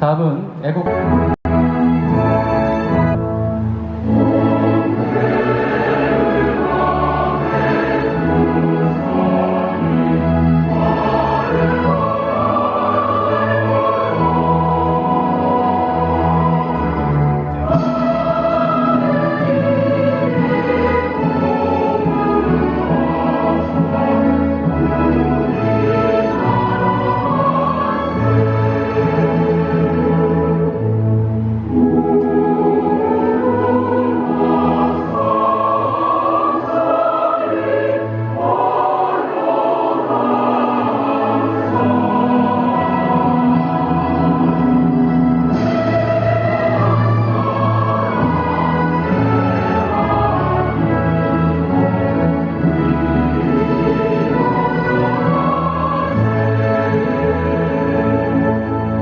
다음은 애국.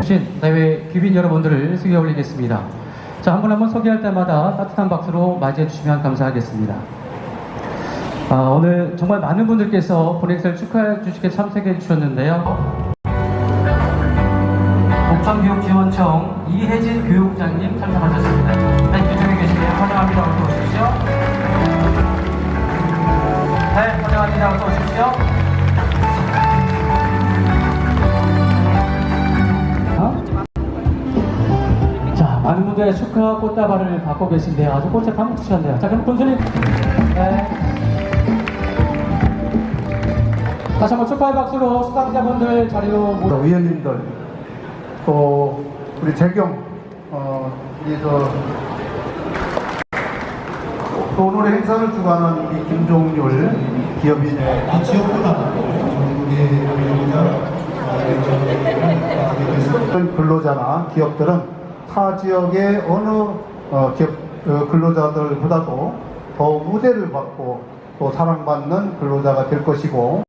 오신 대회 귀빈 여러분들을 수여 올리겠습니다. 자, 한 분 한 분 소개할 때마다 따뜻한 박수로 맞이해 주시면 감사하겠습니다. 아, 오늘 정말 많은 분들께서 본행사를 축하해 주시게 참석해 주셨는데요. 복성교육지원청 이혜진 교육장님 참석하셨습니다. 네, 이쪽에 계시네요. 환영합니다. 어서 오십시오. 네, 환영합니다. 어서 오십시오. 자, 많은 분들의 축하 꽃다발을 받고 계신데요. 아주 꽃에 파묻히셨네요. 자, 그럼 본선님. 네. 다시 한번 축하의 박수로 수상자분들 자리로 모여 또 위원님들 또 우리 재경 어, 이저 또 오늘의 행사를 주관한 우리 김종률 기업인 이 지역보다 우리 근로자나 기업들은 타 지역의 어느 어, 기업 어, 근로자들보다도 더 우대를 받고 또 사랑받는 근로자가 될 것이고